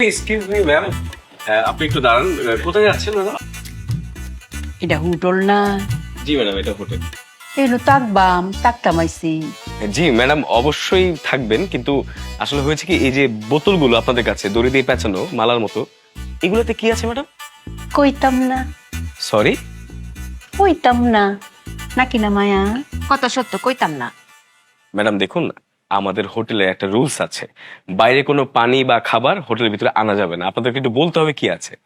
Excuse me ma'am আপনি একটু দাঁড়ান কোথায় যাচ্ছেন দাদা? এটা হুটল না? জি ম্যাডাম এটা হোটেল। এগুলো তাকবাম তাকতামাইছি জি ম্যাডাম অবশ্যই থাকবেন কিন্তু আসলে হয়েছে কি এই যে বোতলগুলো আপনাদের কাছে দড়ি দিয়ে পেঁচানো মালার মতো এগুলোতে কি আছে ম্যাডাম কইতাম না। সরি কইতাম না। নাকি না মায়া? কথা সত্য কইতাম না। ম্যাডাম দেখুন আমাদের হোটেলে একটা রুলস আছে। বাইরে কোনো পানি বা খাবার হোটেলের ভিতরে আনা যাবে না। আপনাদেরকে একটু বলতে হবে কি আছে?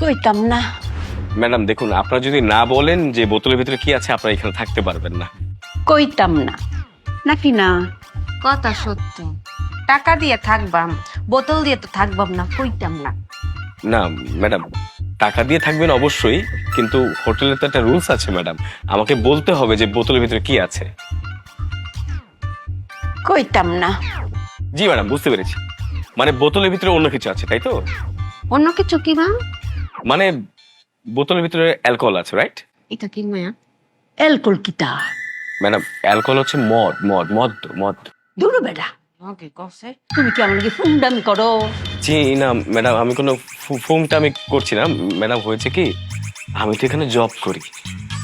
কইতাম না। ম্যাডাম দেখুন আপনারা যদি না বলেন যে বোতলের ভিতরে কি আছে আপনারা এখানে থাকতে পারবেন না। কইতাম না। নাকি না? কথা সত্য। টাকা দিয়ে থাকবাম বোতল দিয়ে তো থাকবাম না কইতাম না। না ম্যাডাম টাকা দিয়ে থাকবেন অবশ্যই কিন্তু হোটেলে তো একটা রুলস আছে ম্যাডাম। আমাকে বলতে হবে যে বোতলের ভিতরে কি আছে। কইতাম না। জি ম্যাডাম বুঝতে পেরেছি। মানে বোতলের ভিতরে অন্য কিছু আছে তাই তো? অন্য কিছু কি বা? মানে বোতলের ভিতরে অ্যালকোহল আছে রাইট? এটা কি মায়া? এলকোল কিতা ম্যাডাম অ্যালকোহল হচ্ছে মদ মদ মদ তো, মদ। দূর বেটা। ওকে কসে তুমি কি আমার ফুন্ডামি করো? জি না ম্যাডাম আমি কোনো ফু- ফুংটা আমি করছি না। ম্যাডাম হয়েছে কি আমি তো এখানে জব করি।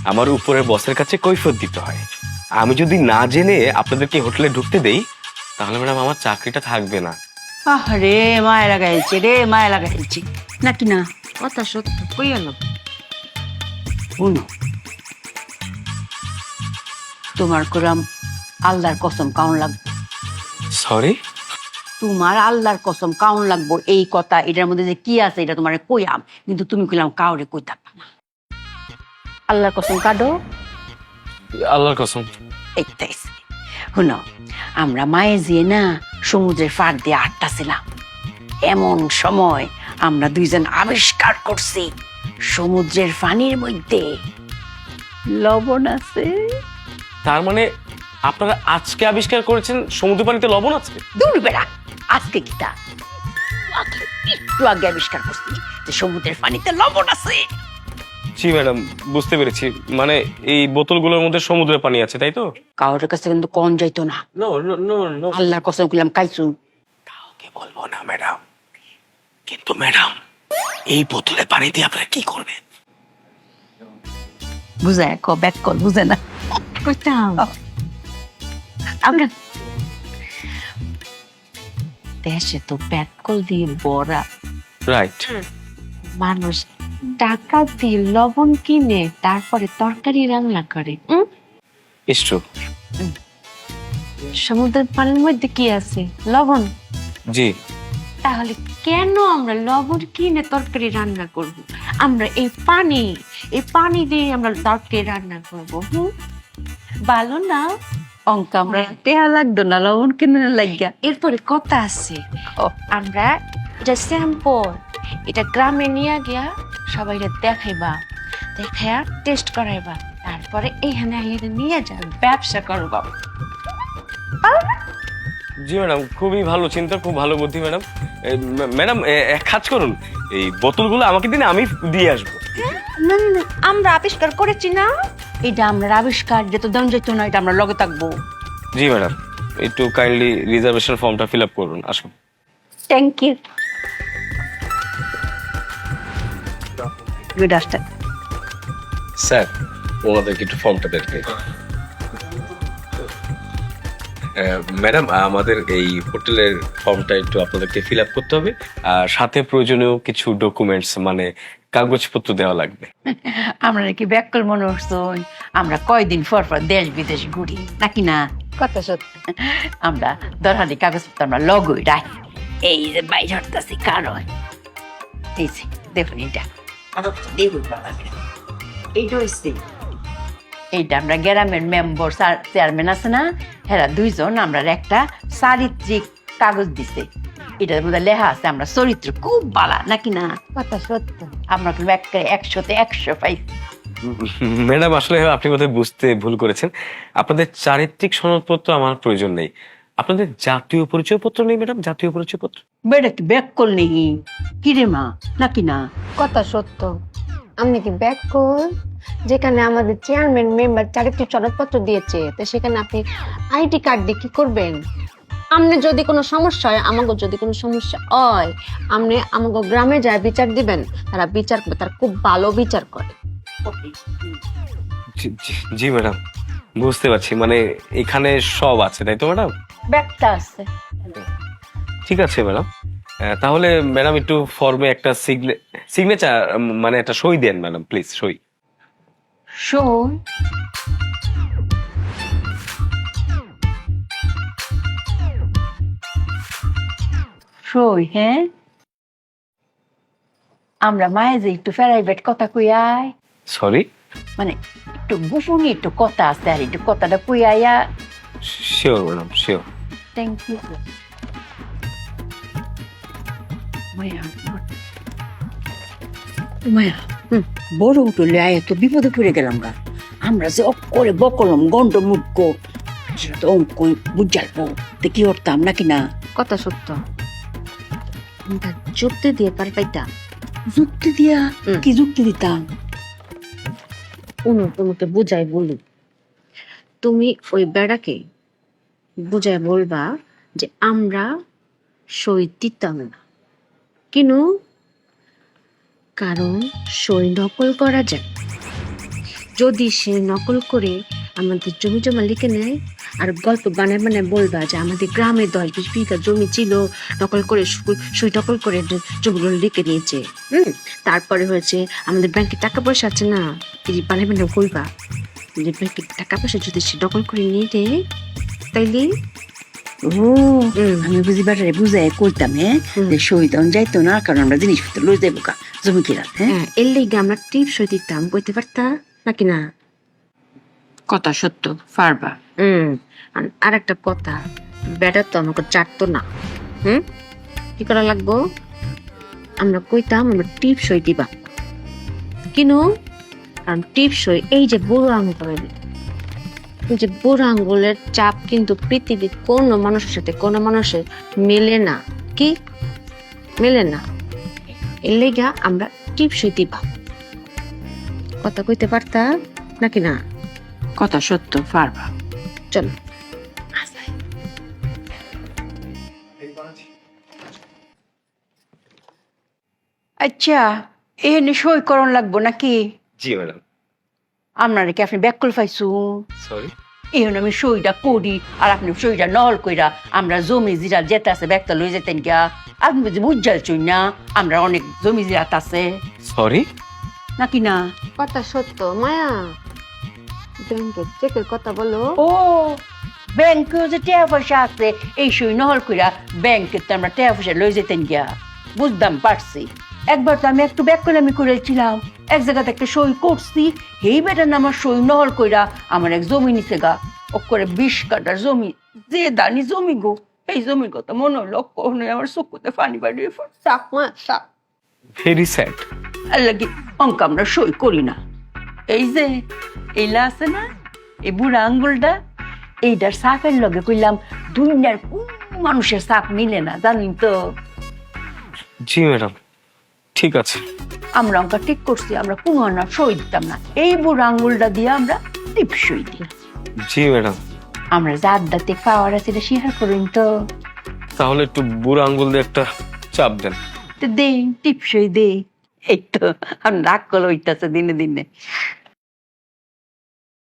আমার উপরের বসের কাছে কৈফত দিতে হয়। আমি যদি না জেনে আপনাদেরকে হোটেলে ঢুকতে দেই তাহলে ম্যাডাম আমার চাকরিটা থাকবে না। আরে মায়া লাগাইছে রে মায়া লাগাইছে নাকি না? কথা সত্য কই শুনো তোমার করাম আল্লাহর কসম কাউন লাগবে। সরি তোমার আল্লাহর কসম কাউন লাগবো এই কথা এটার মধ্যে যে কি আছে এটা তোমার কইয়াম। কিন্তু তুমি কইলাম কাউরে কই থাকবা না। আল্লাহর কসম কাটো আল্লাহর কসম। এইটাই শুনো আমরা মায়ে যেয়ে না সমুদ্রের পাড় দিয়ে আটটা ছিলাম এমন সময় আমরা দুইজন আবিষ্কার করছি সমুদ্রের পানির মধ্যে লবণ আছে। তার মানে আপনারা আজকে আবিষ্কার করেছেন সমুদ্র পানিতে লবণ আছে দূর বেড়া আজকে কিটা মাত্র একটু আগে আবিষ্কার করছি যে সমুদ্রের পানিতে লবণ আছে। জি ম্যাডাম বুঝতে পেরেছি। মানে এই বোতলগুলোর মধ্যে সমুদ্রের পানি আছে তাই তো? কাউরের কাছে কিন্তু কন যাইতো না। নো নো নো আল্লাহর কসম কইলাম কাইছু কাউকে বলব না ম্যাডাম। কিন্তু ম্যাডাম এই বোতলে পানি দিয়ে আপনারা কি করবেন? বুঝায় ক ব্যাক কল বুঝে না। কইতাম। আমরা দেশে তো ব্যাককল দিয়ে বড়া রাইট মানুষ টাকা দিয়ে লবণ কিনে তারপরে তরকারি রান্না করে? সমুদ্রের পানির মধ্যে কি আছে? লবণ? জি। তাহলে কেন আমরা লবণ কিনে তরকারি রান্না করব? আমরা এই পানি এই পানি দিয়ে আমরা তরকারি রান্না করব হুম? ভালো না? অঙ্ক আমরা টেহা লাগতো না লবণ কিনে লাগিয়া এরপরে কথা আছে। ও। আমরা এটা স্যাম্পল এটা গ্রামে নিয়ে গিয়া সবাই দেখাইবা দেখাইয়া টেস্ট করাইবা তারপরে এইখানে আইলে নিয়ে যা ব্যবসা করবা। জি ম্যাডাম খুবই ভালো চিন্তা খুব ভালো বুদ্ধি ম্যাডাম। ম্যাডাম এক কাজ করুন এই বোতলগুলো আমাকে দিন আমি দিয়ে আসব। না না না আমরা আবিষ্কার করেছি না। এটা আমরা আবিষ্কার যেত দাম যেত না এটা আমরা লগে থাকব। জি ম্যাডাম একটু কাইন্ডলি রিজার্ভেশন ফর্মটা ফিল আপ করুন আসুন। Thank you good after sir ওনাদেরকে একটু ফর্মটা দেখবে ম্যাডাম আমাদের এই হোটেলের ফর্মটা একটু আপনাদেরকে ফিল আপ করতে হবে। আর সাথে প্রয়োজনীয় কিছু ডকুমেন্টস মানে কাগজপত্র দেওয়া লাগবে। আমরা নাকি ব্যাককল মনে হচ্ছে আমরা কয়দিন পর পর দেশ বিদেশ ঘুরি নাকি না? কথা সত্যি। আমরা দরহানি কাগজপত্র আমরা লগই রাখি। এই যে বাইরে হরতাছি কারণ? এই যে দেখুন এটা। বাবা এইটা হচ্ছে এইটা আমরা গ্রামের মেম্বার চেয়ারম্যান আছে না? হেরা দুইজন আমরা একটা চারিত্রিক কাগজ দিছে। এটার মধ্যে লেখা আছে আমরা চরিত্র খুব বালা নাকি না? কথা সত্য। আমরা কিন্তু একটা একশোতে একশো পাইছি ম্যাডাম আসলে আপনি বোধহয় বুঝতে ভুল করেছেন। আপনাদের চারিত্রিক সনদপত্র আমার প্রয়োজন নেই। আপনাদের জাতীয় পরিচয়পত্র নেই ম্যাডাম? জাতীয় পরিচয়পত্র? বেড়ে কি ব্যাক করলি কিরে মা? নাকি না? কথা সত্য। আপনি কি ব্যাক কল? যেখানে আমাদের চেয়ারম্যান মেম্বার চারিত্রিক সনদপত্র দিয়েছে তো সেখানে আপনি আইডি কার্ড দিয়ে কি করবেন? আমনে যদি কোনো সমস্যা হয় আমাকে যদি কোনো সমস্যা হয় আমনে আমাকে গ্রামে যায় বিচার দিবেন। তারা বিচার করবে তারা খুব ভালো বিচার করে। জি ম্যাডাম। বুঝতে পারছি মানে এখানে সব আছে তাই তো ম্যাডাম? ব্যাগটা আছে। ঠিক আছে ম্যাডাম। তাহলে ম্যাডাম একটু ফর্মে একটা সিগনেচার মানে একটা সই দেন ম্যাডাম প্লিজ সই। শোন। সই হ্যাঁ? আমরা মায়ে যে একটু প্রাইভেট কথা কই আয়। সরি মানে একটু গোপনে একটু কথা আছে আর একটু কথাটা কই আয়া। Sure madam sure thank you মায়া মায়া বড় উঠলে আয় তো বিপদে পড়ে গেলাম গা। আমরা যে অক্ষরে বকলম গন্ড মুখ সেটা তো অঙ্ক বুঝালবো তো কি করতাম নাকি না? কথা সত্য। যুক্তি দিয়ে পার পাইতাম। যুক্তি দিয়া কি যুক্তি দিতাম? তোমাকে বুঝাই বলি। তুমি ওই বেড়াকে বুঝাই বলবা যে আমরা সই দিতাম না। কেন? কারণ সই নকল করা যায়। যদি সে নকল করে আমাদের জমি জমা লিখে নেয় আর গল্প বানায় বানায় বলবা যে আমাদের গ্রামে দশ বিশ বিঘা জমি ছিল নকল করে সই- নকল করে জমিগুলো লিখে নিয়েছে হুম? তারপরে হয়েছে আমাদের ব্যাংকে টাকা পয়সা আছে না? তিনি বানায় বানায় বলবা? যে ব্যাংকে টাকা পয়সা যদি সে দখল করে নিয়ে দেয় তাইলে? ও আমি বুঝি বাটারে বুঝাই কইতাম হ্যাঁ? হুম। যে শহীদ যাইতো না কারণ আমরা জিনিসপত্র লই যাব কা জমি কিনা হ্যাঁ? হ্যাঁ এর লেগে আমরা টিপ সই দিতাম কইতে পারতা? নাকি না? কথা সত্য পারবা। হুম। আর একটা কথা, ব্যাটার তো আমাকে চাটতো না। হুম? কি করা লাগবো? আমরা কইতাম, আমরা টিপ সই দিবা। কিনু? কারণ টিপ সই, এই যে বুড়ো এই যে বুড়ো আঙ্গুলের চাপ কিন্তু পৃথিবীর কোনো মানুষের সাথে কোনো মানুষের মেলে না। কি? মেলে না। এর লেগা আমরা টিপ সই দিবা। কথা কইতে পারতা? নাকি না? কথা সত্য, পারবা। চলো। আচ্ছা এখানে সই করণ লাগবো নাকি? জি ম্যাডাম। আপনারা কি আপনি ব্যাকল পাইছু? সরি এখন আমি সইটা করি আর আপনি সইটা নহল কইরা আমরা জমি জিরা যেতে আছে ব্যাগটা লই যেতেন গিয়া। আপনি বুঝি বুঝাল চুই না? আমরা অনেক জমি জিরাত আছে। সরি নাকি না? কথা সত্য মায়া। ব্যাংকের চেকের কথা বলো। ও ব্যাংকেও যে টাকা পয়সা আছে এই সই নহল কইরা ব্যাংকে তো আমরা টাকা পয়সা লই যেতেন গিয়া। বুঝতাম পারছি। একবার তো আমি একটু ব্যাক করে আমি করেছিলাম এক জায়গাতে একটা সই করছি এই বেটার আমার সই নহল কইরা আমার এক জমি নিচে গা। ও করে বিশ কাটার জমি যে দানি জমি গো এই জমির কথা মনে হলো কখনোই আমার চোখতে পানি বাড়িয়ে চাপ ভেরি স্যাড আর লাগি অঙ্ক আমরা সই করি না। এই যে এইলা আছে না এই বুড়া আঙ্গুলটা এইটার সাপের লগে কইলাম দুনিয়ার কোন মানুষের সাপ মিলে না জানেন তো? জি ম্যাডাম ঠিক আছে। আমরা অঙ্ক ঠিক করছি আমরা কোনো না সই দিতাম না। এই বুড়া আঙ্গুলটা দিয়ে আমরা টিপ সই দিই। জি ম্যাডাম। আমরা যার দাতে পাওয়ার আছে এটা শেয়ার করুন তো। তাহলে একটু বুড়ো আঙ্গুল দিয়ে একটা চাপ দেন। তো দে টিপ সই দে এই তো আমরা রাগ করে হইতাছে দিনে দিনে।